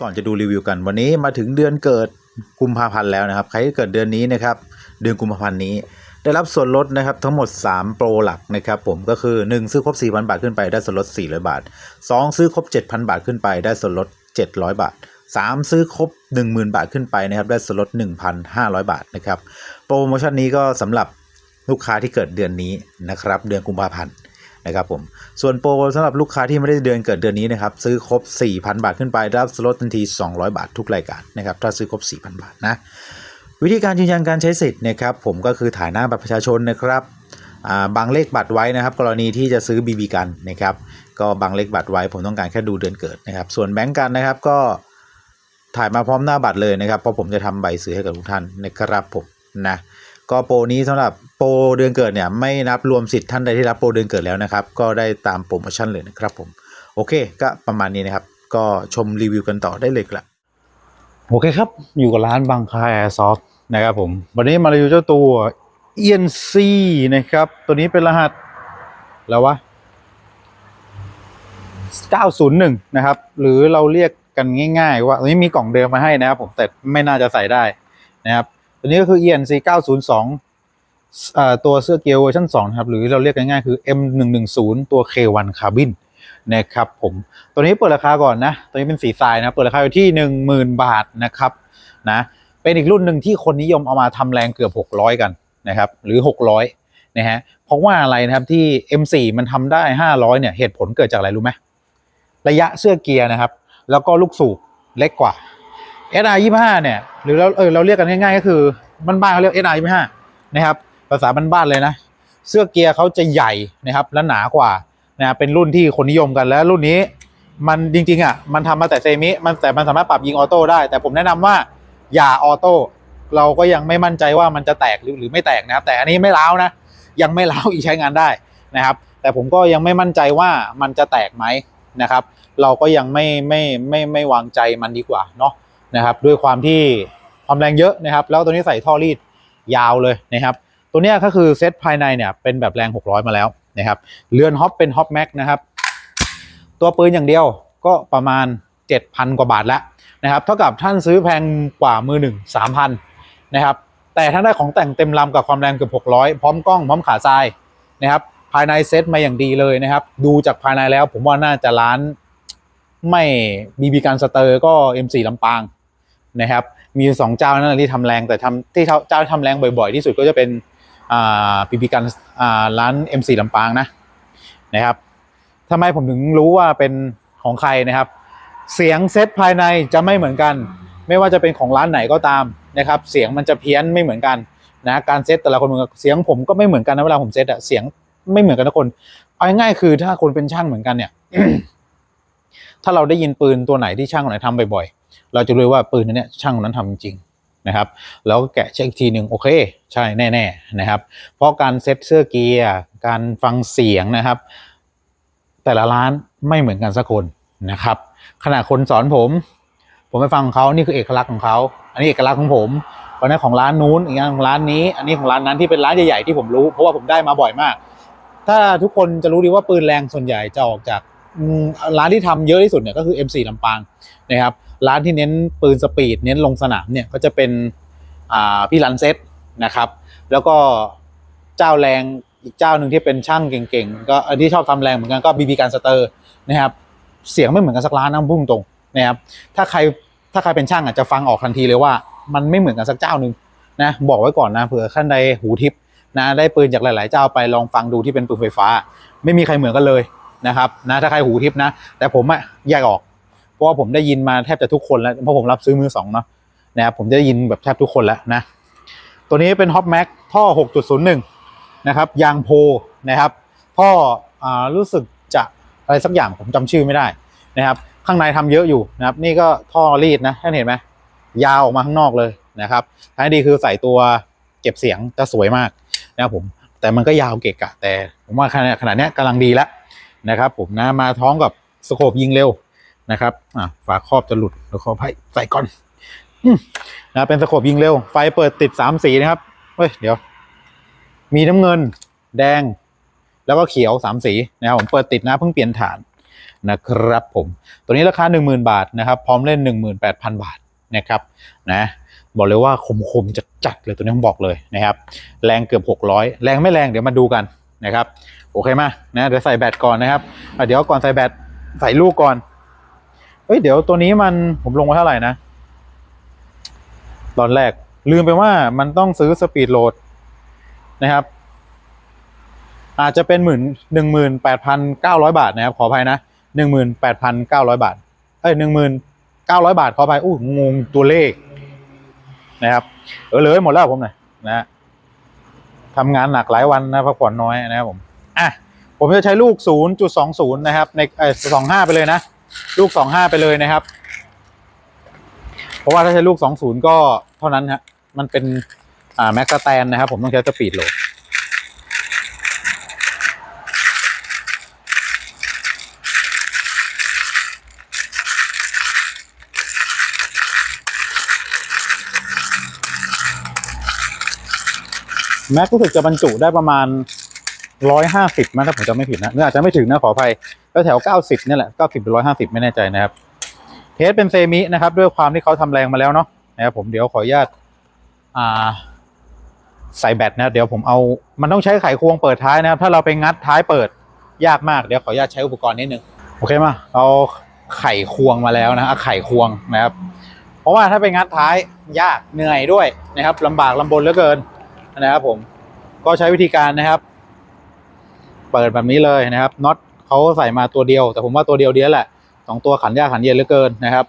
ก่อนจะดูรีวิวกันวันนี้มาถึงเดือนเกิดกุมภาพันธ์แล้วนะครับ ใครที่เกิดเดือนนี้นะครับเดือนกุมภาพันธ์นี้ ได้รับส่วนลดนะครับทั้งหมด 3 โปรหลักนะครับผมก็คือ 1 ซื้อครบ 4,000 บาทขึ้นไปได้ส่วนลด 400 บาท 2 ซื้อครบ 7,000 บาทขึ้นไปได้ส่วนลด 700 บาท 3 ซื้อครบ 10,000 บาทขึ้นไปนะครับได้ส่วนลด 1,500 บาทนะครับโปรโมชั่นนี้ก็สำหรับลูกค้าที่เกิดเดือนนี้นะครับเดือนกุมภาพันธ์ นะครับผมส่วนโปรสำหรับลูกค้าที่ไม่ได้เดือนเกิดเดือนนี้นะครับซื้อครบ 4,000 บาทขึ้นไปรับส่วนลดทันที 200 บาททุกรายการนะครับถ้าซื้อครบ 4,000 บาทนะวิธีการยืนยันการใช้สิทธิ์นะครับผมก็คือถ่ายหน้าบัตรประชาชนนะครับบางเลขบัตรไว้นะครับ กรณีที่จะซื้อบีบีกันนะครับก็บางเลขบัตรไว้ผมต้องการแค่ดูเดือนเกิดนะครับ ส่วนแบงก์กันนะครับก็ถ่ายมาพร้อมหน้าบัตรเลยนะครับเพราะผมจะทำใบซื้อให้กับทุกท่านนะครับผมนะ ก็โปรนี้สำหรับโปรเดือนเกิดเนี่ยไม่นับรวมสิทธิ์ท่านใดที่รับโปรเดือนเกิดแล้วนะครับ ก็ได้ตามโปรโมชั่นเลยนะครับผม โอเค ก็ประมาณนี้นะครับ ก็ชมรีวิวกันต่อได้เลยครับโอเคครับ อยู่กับร้านบางคาแอร์ซอฟนะครับผม วันนี้มารีวิวเจ้าตัว ENC นะครับ ตัวนี้เป็นรหัสแล้ววะ 901 นะครับ หรือเราเรียกกันง่าย ๆ ว่าตัวนี้มีกล่องเดิมมาให้นะครับผมแต่ไม่น่าจะใส่ได้นะครับ ตัวนี้ก็คือ ENC 902อ่าตัวเสื้อเกียร์เวอร์ชัน2นะครับ หรือเราเรียกกันง่ายๆคือ M110 ตัว K1 Carbon นะครับผม ตัวนี้เปิดราคาก่อนนะ ตัวนี้เป็นสีทรายนะ เปิดราคาอยู่ที่ 10,000 บาทนะครับนะเป็นอีกรุ่นหนึ่งที่คนนิยมเอามาทำแรงเกือบ 600 กันนะครับ หรือ 600 นะฮะ เพราะว่าอะไรนะครับที่ M4 มันทำได้ 500 เนี่ย เหตุผลเกิดจากอะไรรู้ไหมระยะเสื้อเกียร์นะครับ แล้วก็ลูกสูบเล็กกว่า SR 25เนี่ย หรือเราเออเราเรียกกันง่ายๆก็คือบ้านๆเขาเรียก SR 25นะครับ ภาษาบ้านๆเลยนะ เสื้อเกียร์เขาจะใหญ่นะครับและหนากว่านะเป็นรุ่นที่คนนิยมกันแล้วรุ่นนี้มันจริงๆอะมันทำมาแต่เซมิมันแต่มันสามารถปรับยิงออโต้ได้ แต่ผมแนะนำว่าอย่าออโต้เราก็ยังไม่มั่นใจว่ามันจะแตกหรือหรือไม่แตกนะครับ แต่อันนี้ไม่ร้าวนะ ยังไม่ร้าวอีกใช้งานได้นะครับ แต่ผมก็ยังไม่มั่นใจว่ามันจะแตกไหมนะครับ เราก็ยังไม่ไม่ไม่ไม่วางใจมันดีกว่าเนาะ นะครับด้วยความที่ความแรงเยอะนะครับ แล้วตัวนี้ใส่ท่อรีดยาวเลยนะครับ ตัวเนี้ยก็คือเซตภายในเนี่ยเป็นแบบแรง 600 มาแล้วนะครับเรือนฮอปเป็นฮอปแม็กนะครับตัวปืนอย่างเดียวก็ประมาณ 7,000 กว่าบาทแล้วนะครับเท่ากับท่านซื้อแพงกว่ามือหนึ่ง3,000นนะครับแต่ถ้าได้ของแต่งเต็มลำกับความแรงเกือบ600 พร้อมกล้องพร้อมขาทรายนะครับภายในเซตมาอย่างดีเลยนะครับ ดูจากภายในแล้วผมว่าน่าจะร้านไม่บีบีการสเตอร์ก็ M4 ลำปาง นะครับมีสองเจ้านั่นแหละที่ทำแรงแต่ทำที่เจ้าเจ้าที่ทำแรงบ่อยๆ ที่สุดก็จะเป็นปีปีกันอ่าร้าน M4 ลำปางนะนะครับทำไมผมถึงรู้ว่าเป็นของใครนะครับ เสียงเซตภายในจะไม่เหมือนกัน ไม่ว่าจะเป็นของร้านไหนก็ตามนะครับ เสียงมันจะเพี้ยนไม่เหมือนกันนะการเซตแต่ละคนเหมือนกันเสียงผมก็ไม่เหมือนกันนะเวลาผมเซตอะเสียงไม่เหมือนกันทุกคนเอาง่ายๆคือถ้าคนเป็นช่างเหมือนกันเนี่ย ถ้าเราได้ยินปืนตัวไหนที่ช่างคนไหนทำบ่อย เราจะรู้ว่าปืนนั้นเนี่ยช่างคนนั้นทำจริงนะครับ แล้วแกะเช็คอีกทีหนึ่งโอเค ใช่แน่ๆนะครับ เพราะการเซ็ตเสื้อเกียร์การฟังเสียงนะครับ แต่ละร้านไม่เหมือนกันสักคนนะครับขณะคนสอนผม ผมไปฟังของเขานี่คือเอกลักษณ์ของเขา อันนี้เอกลักษณ์ของผมวันนี้นของร้านนู้นอีกอย่างของร้านนี้ อันนี้ของร้านนั้นที่เป็นร้านใหญ่ๆที่ผมรู้ เพราะว่าผมได้มาบ่อยมาก ถ้าทุกคนจะรู้ดีว่าปืนแรงส่วนใหญ่จะออกจาก ร้านที่ทำเยอะที่สุดเนี่ยก็คือ M4 ลำปางนะครับร้านที่เน้นปืนสปีดเน้นลงสนามเนี่ยก็จะเป็นพี่รันเซ็ตนะครับ แล้วก็เจ้าแรงอีกเจ้าหนึ่งที่เป็นช่างเก่งๆ ก็ที่ชอบทำแรงเหมือนกันก็บีบีการสเตอร์นะครับเสียงไม่เหมือนกันสักร้านนะพุ่งตรงนะครับถ้าใครถ้าใครเป็นช่างอะจะฟังออกทันทีเลยว่ามันไม่เหมือนกันสักเจ้าหนึ่งนะบอกไว้ก่อนนะเผื่อขั้นใดหูทิพย์นะได้ปืนจากหลาย ๆ เจ้าไปลองฟังดูที่เป็นปืนไฟฟ้า ไม่มีใครเหมือนกันเลย นะครับนะถ้าใครหูทิพนะ แต่ผมอะแยกออก เพราะว่าผมได้ยินมาแทบจะทุกคนแล้ว เพราะผมรับซื้อมือสองเนาะนะครับผมจะได้ยินแบบแทบทุกคนแล้วนะ ตัวนี้เป็นฮอปแม็กท่อ 6.01 นะครับ ยางโพนะครับ ท่ออ่ารู้สึกจะอะไรสักอย่างผมจำชื่อไม่ได้นะครับ ข้างในทำเยอะอยู่นะครับ นี่ก็ท่อรีดนะท่านเห็นไหมยาวออกมาข้างนอกเลยนะครับท้ายดีคือใส่ตัวเก็บเสียงจะสวยมากนะครับผมแต่มันก็ยาวเกะกะแต่ผมว่าขนาดขนาดนี้กำลังดีแล้ว นะครับผมนะมาท้องกับสโคปยิงเร็วนะครับอะฝาครอบจะหลุดแล้วขอให้ใส่ก่อนนะเป็นสโคปยิงเร็ว ไฟเปิดติดสามสีนะครับเฮ้ยเดี๋ยว มีน้ำเงิน แดง แล้วก็เขียวสามสีนะครับผมเปิดติดนะเพิ่งเปลี่ยนฐานนะครับ ผม ตัวนี้ราคา 10,000 บาทนะครับ พร้อมเล่น 18,000 บาทนะครับนะบอกเลยว่าคมๆจะจัดๆเลยตัวนี้ผมบอกเลยนะครับ แรงเกือบ 600 แรงไม่แรงเดี๋ยวมาดูกันนะครับ โอเคมานะเดี๋ยวใส่แบตก่อนนะครับเดี๋ยวก่อนใส่แบตใส่ลูกก่อนเฮ้ยเดี๋ยวตัวนี้มันผมลงไว้เท่าไหร่นะตอนแรกลืมไปว่ามันต้องซื้อสปีดโหลดนะครับ อาจจะเป็นหมื่นหนึ่งหมื่นแปดพันเก้าร้อยบาทนะครับ ขออภัยนะหนึ่งหมื่นแปดพันเก้าร้อยบาท เอ้ยหนึ่งหมื่นเก้าร้อยบาท ขออภัยอู้งงตัวเลขนะครับ เออเลยหมดแล้วผมหน่อยนะฮะทำงานหนักหลายวันนะพักผ่อนน้อยนะครับผม อะผมจะใช้ลูก 0.20 นะครับ ในเออ25 ไปเลยนะ ลูก 25 ไปเลยนะครับ เพราะว่าถ้าใช้ลูก 20 ก็เท่านั้นฮะมันเป็นอ่าแม็กซ์แตนนะครับ ผมต้องใช้สปีดโหลดแม็กรู้สึกจะบรรจุได้ประมาณ ร้อยห้าสิบมั้งถ้าผมจำไม่ผิดนะหรืออาจจะไม่ถึงนะขออภัยแล้วแถวเก้าสิบนี่แหละเก้าสิบหรือร้อยห้าสิบไม่แน่ใจนะครับ เทสเป็นเซมินะครับ ด้วยความที่เขาทำแรงมาแล้วเนาะนะครับผมเดี๋ยวขออนุญาตอ่าใส่แบตนะเดี๋ยวผมเอามันต้องใช้ไขควงเปิดท้ายนะครับ ถ้าเราไปงัดท้ายเปิดยากมากเดี๋ยวขออนุญาตใช้อุปกรณ์นิดนึงโอเคมาเราไขควงมาแล้วนะเอาไขควงนะครับ เพราะว่าถ้าไปงัดท้ายยากเหนื่อยด้วยนะครับลำบากลำบนเหลือเกินนะครับผมก็ใช้วิธีการนะครับ เปิดแบบนี้เลยนะครับน็อตเขาใส่มาตัวเดียว แต่ผมว่าตัวเดียวเดียวแหละสองตัวขันยากขันเย็นเหลือเกินนะครับ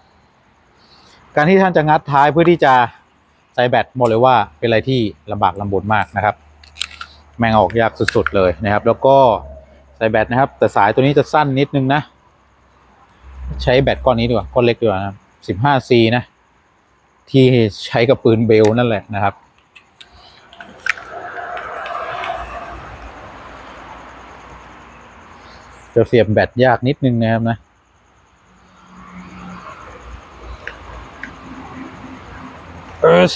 การที่ท่านจะงัดท้ายเพื่อที่จะใส่แบตบอกเลยว่าเป็นอะไรที่ลำบากลำบนมากนะครับ แม่งออกยากสุดๆเลยนะครับ แล้วก็ใส่แบตนะครับ แต่สายตัวนี้จะสั้นนิดนึงนะ ใช้แบตก้อนนี้ดีกว่าก้อนเล็กดีกว่านะสิบห้าซีนะที่ใช้กับปืนเบลนั่นแหละนะครับ จะเสียบแบตยากนิดนึงนะครับนะเอส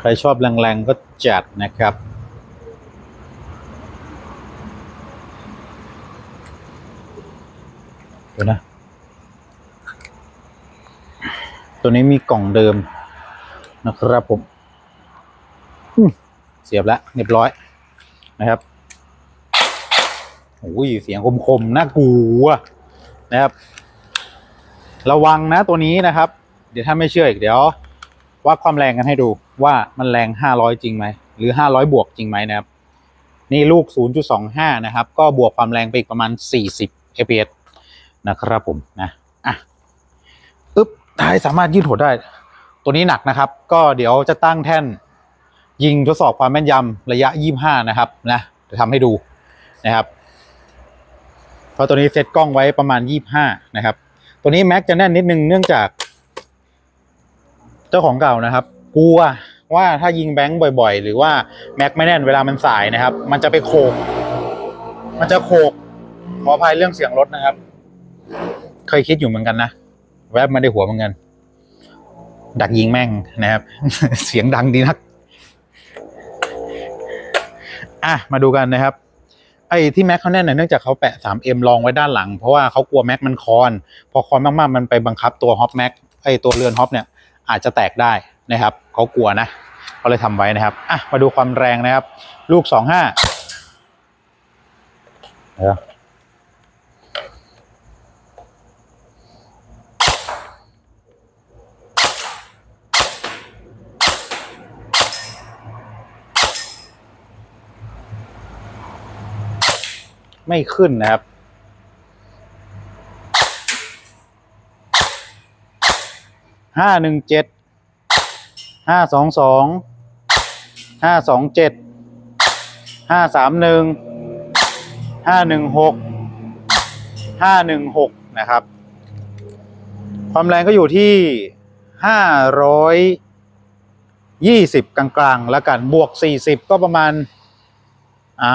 ใครชอบแรงๆก็จัดนะครับเดี๋ยวนะ ตัวนี้มีกล่องเดิมนะครับผมมเสียบแล้วเรียบร้อยนะครับ อ้ยเสียงคมๆน่ากลัวนะครับ ระวังนะตัวนี้นะครับ เดี๋ยวถ้าไม่เชื่ออีกเดี๋ยววัดความแรงกันให้ดูว่ามันแรง 500 จริงไหมหรือ 500 บวกจริงไหมนะครับ นี่ลูก 0.25 นะครับ ก็บวกความแรงไปอีกประมาณ 40 fps นะครับผมนะอะอึ๊บท้ายสามารถยืดหัวได้ ตัวนี้หนักนะครับ ก็เดี๋ยวจะตั้งแท่นยิงทดสอบความแม่นยำระยะ 25 นะครับนะจะทำให้ดูนะครับ เพราะตัวนี้เซตกล้องไว้ประมาณ 25 นะครับ ตัวนี้แม็กจะแน่นนิดนึงเนื่องจาก เจ้าของเก่านะครับ กลัวว่าถ้ายิงแบงค์บ่อยๆ หรือว่าแม็กไม่แน่นเวลามันสายนะครับ มันจะไปโขก มันจะโขก ขออภัยเรื่องเสียงรถนะครับ เคยคิดอยู่เหมือนกันนะ แวบมาได้หัวเหมือนกัน ดักยิงแม่งนะครับ เสียงดังดีนัก อะ มาดูกันนะครับ อ้ที่แม็กเขาแน่นเนื่องจากเขาแปะ 3M รองไว้ด้านหลัง เพราะว่าเขากลัวแม็กมันคอน พอคอนมากๆ มันไปบังคับตัวฮอปแม็กไอ้ตัวเรือนฮอปเนี่ยอาจจะแตกได้นะครับเขากลัวนะเขาเลยทำไว้นะครับอะมาดูความแรงนะครับ ลูก 25เดี๋ยว ไม่ขึ้นนะครับ ห้าหนึ่งเจ็ด ห้าสองสอง ห้าสองเจ็ด ห้าสามหนึ่ง ห้าหนึ่งหก ห้าหนึ่งหกนะครับ ความแรงก็อยู่ที่ห้าร้อยยี่สิบกลางๆ แล้วกัน บวกสี่สิบก็ประมาณ อ่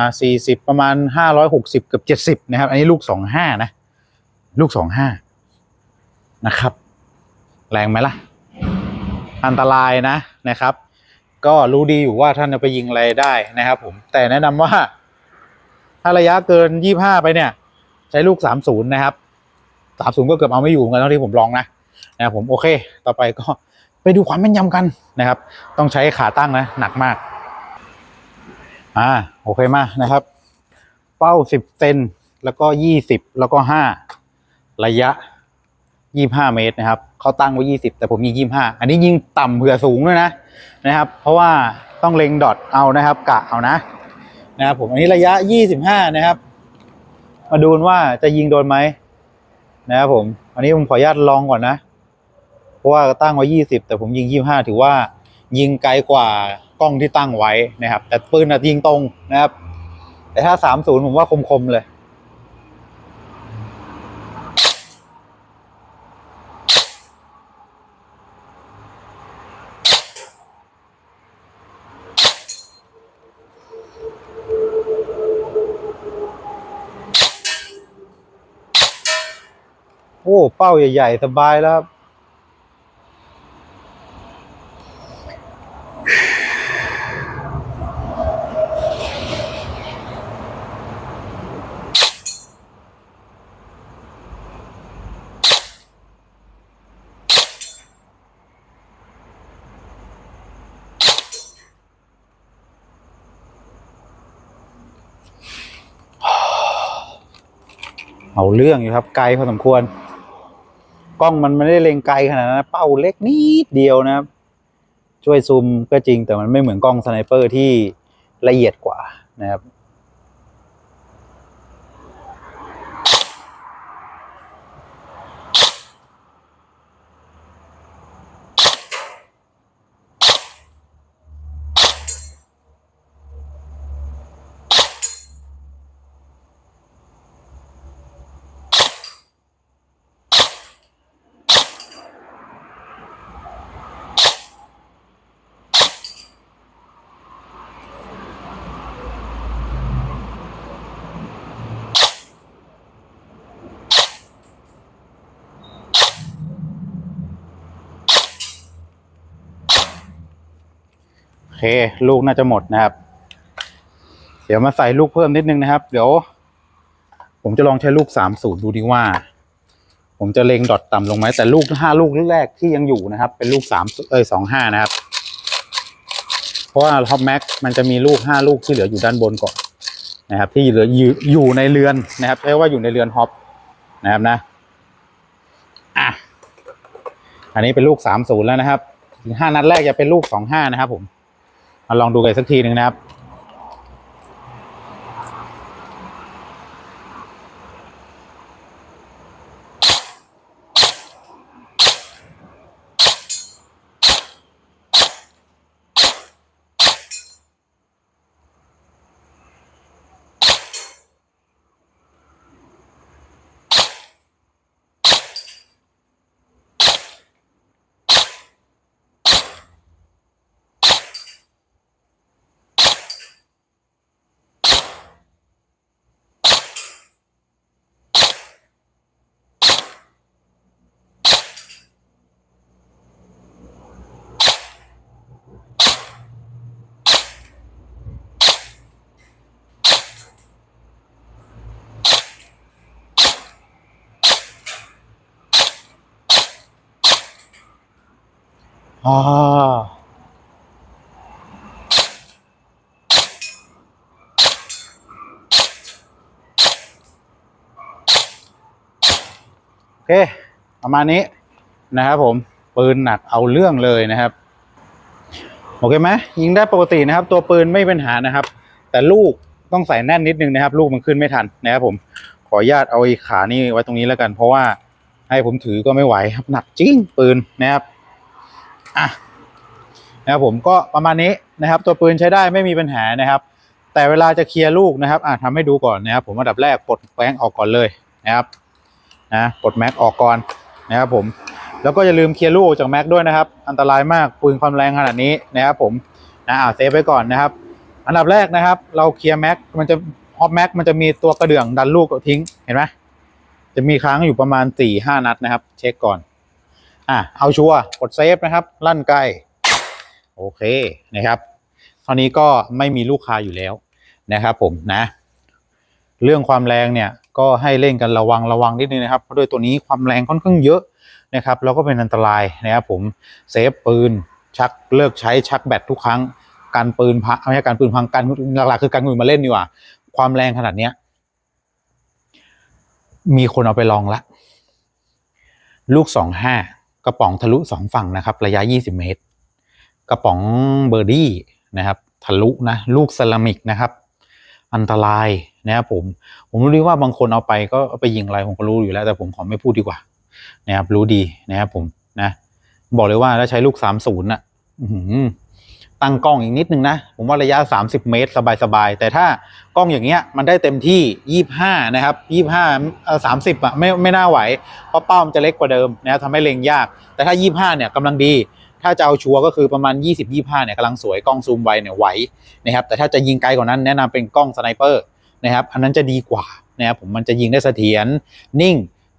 าสี่สิบประมาณห้าร้อยหกสิบเกือบเจ็ดสิบนะครับ อันนี้ลูกสองห้านะ ลูกสองห้านะครับ แรงไหมล่ะ อันตรายนะนะครับ ก็รู้ดีอยู่ว่าท่านจะไปยิงอะไรได้นะครับ ผม แต่แนะนำว่า ถ้าระยะเกินยี่ห้าไปเนี่ย ใช้ลูกสามศูนย์นะครับสามศูนย์ก็เกือบเอาไม่อยู่เหมือนกันเท่าที่ผมลองนะนะครับผมโอเค ต่อไปก็ไปดูความแม่นยำกันนะครับ ต้องใช้ขาตั้งนะ หนักมาก อ่าโอเคมานะครับ เป้าสิบเซนแล้วก็ยี่สิบแล้วก็ห้าระยะยี่ห้าเมตรนะครับเขาตั้งไว้ยี่สิบแต่ผมยิงยี่ห้าอันนี้ยิงต่ำเผื่อสูงด้วยนะนะครับ เพราะว่าต้องเล็งดอทเอานะครับ กะเอานะนะครับผมอันนี้ระยะยี่สิบห้านะครับ มาดูนว่าจะยิงโดนไหมนะครับผม อันนี้ผมขออนุญาตลองก่อนนะ เพราะว่าตั้งไว้ยี่สิบแต่ผมยิงยี่ห้าถือว่ายิงไกลกว่า กล้องที่ตั้งไว้นะครับ แต่ปืนอะยิงตรงนะครับ แต่ถ้าสามศูนย์ผมว่าคมๆเลยโอ้ เป้าใหญ่ ๆ สบายแล้วครับ เอาเรื่องอยู่ครับ ไกลพอสมควร กล้องมันไม่ได้เล็งไกลขนาดนั้นเป้าเล็กนิดเดียวนะครับ ช่วยซูมก็จริงแต่มันไม่เหมือนกล้องสไนเปอร์ที่ละเอียดกว่านะครับ เค ลูกน่าจะหมดนะครับ เดี๋ยวมาใส่ลูกเพิ่มนิดนึงนะครับ เดี๋ยว ผมจะลองใช้ลูกสามสูตรดูดีว่า ผมจะเล็งดอทต่ำลงไหมแต่ลูกห้าลูกแรกที่ยังอยู่นะครับ เป็นลูกสามเอ้ยสองห้านะครับ เพราะว่าท็อปแม็กมันจะมีลูกห้าลูกที่เหลืออยู่ด้านบนก่อนนะครับ ที่เหลืออยู่ในเรือนนะครับใช้ว่าอยู่ในเรือนฮอปนะครับนะอะอันนี้เป็นลูกสามศูนย์แล้วนะครับห้านัดแรกจะเป็นลูกสองห้านะครับผม มาลองดูกันสักทีหนึ่งนะครับ อ่าโอเค ประมาณนี้นะครับผม ปืนหนักเอาเรื่องเลยนะครับ โอเคไหมยิงได้ปกตินะครับ ตัวปืนไม่เป็นหานะครับ แต่ลูกต้องใส่แน่นนิดนึงนะครับ ลูกมันขึ้นไม่ทันนะครับผมขออนุญาตเอาไอ้ขานี่ไว้ตรงนี้แล้วกัน เพราะว่าให้ผมถือก็ไม่ไหวครับหนักจริงปืนนะครับ อะนะครับผมก็ประมาณนี้นะครับ ตัวปืนใช้ได้ไม่มีปัญหานะครับ แต่เวลาจะเคลียร์ลูกนะครับอะทำให้ดูก่อนนะครับ ผมอันดับแรกปลดแป้งออกก่อนเลยนะครับนะปลดแม็กออกก่อนนะครับผมแล้วก็อย่าลืมเคลียร์ลูกจากแม็กด้วยนะครับ อันตรายมากปืนความแรงขนาดนี้นะครับผมนะอ่าเซฟไว้ก่อนนะครับ อันดับแรกนะครับ เราเคลียร์แม็กมันจะฮอปแม็กมันจะมีตัวกระเดื่องดันลูกทิ้งเห็นไหมจะมีค้างอยู่ประมาณสี่ห้านัดนะครับ เช็คก่อน อะเอาชัวร์กดเซฟนะครับ ลั่นไกลโอเคนะครับตอนนี้ก็ไม่มีลูกค้าอยู่แล้วนะครับ ผมนะ เรื่องความแรงเนี่ยก็ให้เล่นกันระวังระวังนิดนึงนะครับเพราะด้วยตัวนี้ความแรงค่อนข้างเยอะนะครับแล้วก็เป็นอันตรายนะครับผมเซฟปืนชักเลิกใช้ชักแบตทุกครั้งการปืนพังไม่ใช่การปืนพังการหลักๆคือการปืนมาเล่นดีกว่า ความแรงขนาดเนี้ยมีคนเอาไปลองละ ลูกสองห้า กระป๋องทะลุสองฝั่งนะครับ ระยะ 20 เมตร กระป๋องเบอร์ดี้นะครับ ทะลุนะ ลูกเซรามิกนะครับ อันตรายนะครับผม ผมรู้ดีว่าบางคนเอาไปก็เอาไปยิงอะไรผมก็รู้อยู่แล้ว แต่ผมขอไม่พูดดีกว่านะครับรู้ดีนะครับผมนะ บอกเลยว่าถ้าใช้ลูก 30มศูนย์อะ ตั้งกล้องอีกนิดนึงนะ ผมว่าระยะ 30 เมตร สบายๆ แต่ถ้ากล้องอย่างเงี้ยมันได้เต็มที่ 25 นะครับ 25เอ่อ30 อะไม่ไม่น่าไหว เพราะเป้ามันจะเล็กกว่าเดิมนะทำให้เล็งยาก แต่ถ้า 25 เนี่ยกำลังดี ถ้าจะเอาชัวร์ก็คือประมาณ 20 25 เนี่ยกำลังสวยกล้องซูมไวเนี่ยไหวนะครับแต่ถ้าจะยิงไกลกว่านั้นแนะนำเป็นกล้องสไนเปอร์นะครับอันนั้นจะดีกว่านะครับผมมันจะยิงได้เสถียรนิ่ง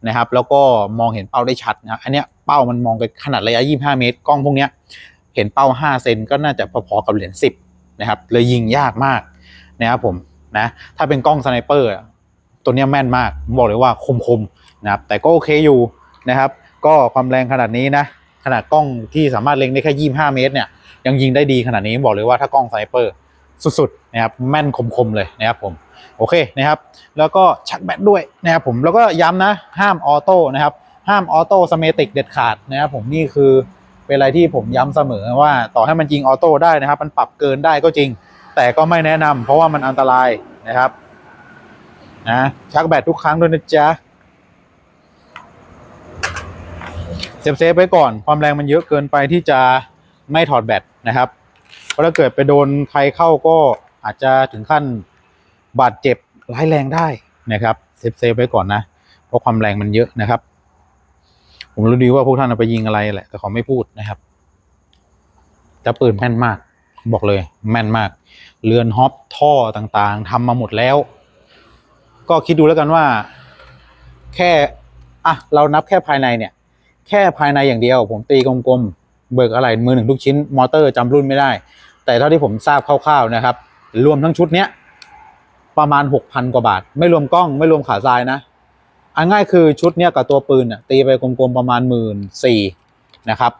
นะครับแล้วก็มองเห็นเป้าได้ชัดนะอันเนี้ยเป้ามันมองไปขนาดระยะ 25 เมตร กล้องพวกเนี้ย เห็นเป้า 5 เซนก็น่าจะพอๆกับเหรียญ10 นะครับ เลยยิงยากมากนะครับผมนะถ้าเป็นกล้องสไนเปอร์ตัวนี้แม่นมากผมบอกเลยว่าคมๆนะครับแต่ก็โอเคอยู่นะครับ ก็ความแรงขนาดนี้นะ ขนาดกล้องที่สามารถเล็งได้แค่25เมตรเนี่ยยังยิงได้ดีขนาดนี้บอกเลยว่าถ้ากล้องสไนเปอร์สุดๆนะครับแม่นคมๆเลยนะครับผมโอเคนะครับ แล้วก็ชักแบตด้วยนะครับผมแล้วก็ย้ำนะห้ามออโต้นะครับห้ามออโต้สเมติกเด็ดขาดนะครับผมนี่คือ เป็นอะไรที่ผมย้ำเสมอว่าต่อให้มันยิงออโต้ได้นะครับ มันปรับเกินได้ก็จริง แต่ก็ไม่แนะนำเพราะว่ามันอันตรายนะครับนะชักแบตทุกครั้งด้วยนะจ๊ะเซฟเซฟไว้ก่อนความแรงมันเยอะเกินไปที่จะไม่ถอดแบตนะครับ เพราะถ้าเกิดไปโดนใครเข้าก็อาจจะถึงขั้นบาดเจ็บร้ายแรงได้นะครับเซฟเซฟไว้ก่อนนะ เพราะความแรงมันเยอะนะครับ ผมรู้ดีว่าพวกท่านเอาไปยิงอะไรแหละ แต่เขอไม่พูดนะครับจะปืนแม่นมาก บอกเลย แม่นมาก เรือนฮอปท่อต่างๆทำมาหมดแล้ว ก็คิดดูแล้วกันว่า แค่อะเรานับแค่ภายในเนี่ย แค่ภายในอย่างเดียว ผมตีกลมๆเบิกอะไรมือหนึ่งทุกชิ้น มอเตอร์จำรุ่นไม่ได้ แต่เท่าที่ผมทราบคร่าวๆนะครับ รวมทั้งชุดเนี้ยประมาณหกพันกว่าบาท ไม่รวมกล้องไม่รวมขาทรายนะ อันง่ายคือชุดเนี้ยกับตัวปืนอะตีไปกลมๆประมาณหมื่นสี่นะครับ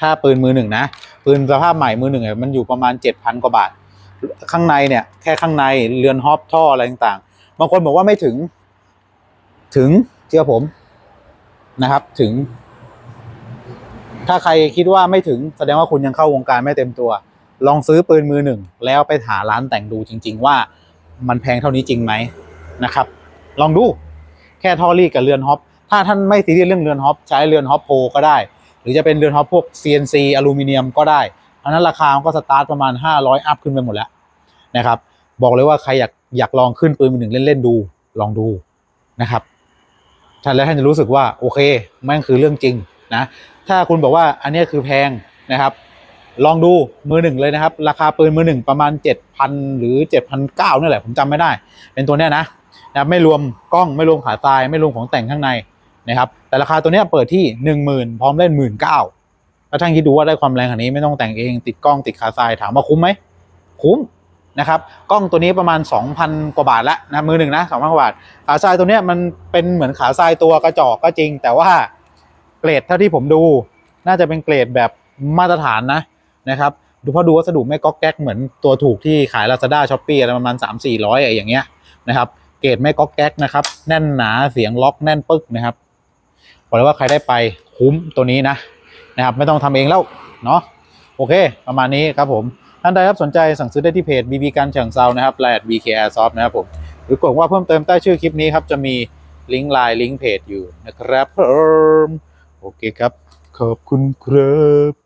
ถ้าปืนมือหนึ่งนะปืนสภาพใหม่มือหนึ่งเนี่ยมันอยู่ประมาณเจ็ดพันกว่าบาท ข้างในเนี่ยแค่ข้างในเรือนฮอปท่ออะไรต่างๆบางคนบอกว่าไม่ถึง ถึงเชื่อผมนะครับถึง ถ้าใครคิดว่าไม่ถึงแสดงว่าคุณยังเข้าวงการไม่เต็มตัว ลองซื้อปืนมือหนึ่งแล้วไปหาร้านแต่งดูจริง ๆ ว่ามันแพงเท่านี้จริงไหมนะครับ ลองดู แค่ท่อรีดกับเรือนฮอปถ้าท่านไม่ซีเรียสเรื่องเรือนฮอปใช้เรือนฮอปโพก็ได้ หรือจะเป็นเรือนฮอปพวก CNC อลูมิเนียมก็ได้อันนั้นราคามันก็สตาร์ทประมาณ 500 อัพขึ้นไปหมดแล้วนะครับ บอกเลยว่าใครอยากอยากลองขึ้นปืนมือหนึ่งเล่นๆดูลองดูนะครับท่านแล้วท่านจะรู้สึกว่าโอเคแม่งคือเรื่องจริงนะถ้าคุณบอกว่าอันนี้คือแพงนะครับ ลองดูมือหนึ่งเลยนะครับ ราคาปืนมือหนึ่งประมาณ 7,000 หรือ 7,900นี่แหละผมจำไม่ได้ เป็นตัวเนี้ยนะ นะครับไม่รวมกล้องไม่รวมขาทรายไม่รวมของแต่งข้างในนะครับ แต่ราคาตัวนี้เปิดที่ 10,000 พร้อมเล่น 19,000แล้วท่านคิดดูว่าได้ความแรงขนาดนี้ไม่ต้องแต่งเองติดกล้องติดขาทรายถามว่าคุ้มไหมคุ้มนะครับกล้องตัวนี้ประมาณ 2,000 กว่าบาทละนะมือหนึ่งนะ2,000กว่าบาทขาทรายตัวนี้มันเป็นเหมือนขาทรายตัวกระจอกก็จริง แต่ว่าเกรดเท่าที่ผมดู น่าจะเป็นเกรดแบบมาตรฐานนะนะครับดูเพราะดูวัสดุไม่ก๊อกแก๊กเหมือนตัวถูกที่ขาย Lazada s h o p e e อะไรประมาณ 3 4 0 0อะไรอย่างเงี้ยนะครับ เกรดไม่ก๊อกแก๊กนะครับ แน่นหนาเสียงล็อกแน่นปึ๊กนะครับบอกเลยว่าใครได้ไปคุ้มตัวนี้นะนะครับ ไม่ต้องทำเองแล้วเนาะโอเค ประมาณนี้ครับผมท่านใดครับสนใจสั่งซื้อได้ที่เพจ BB กันเฉิงเซานะครับแลด BK Airsoft นะครับผมหรือกดว่าเพิ่มเติมใต้ชื่อคลิปนี้ครับ จะมีลิงก์ไลน์ลิงก์เพจอยู่นะครับโอเคครับ ขอบคุณครับ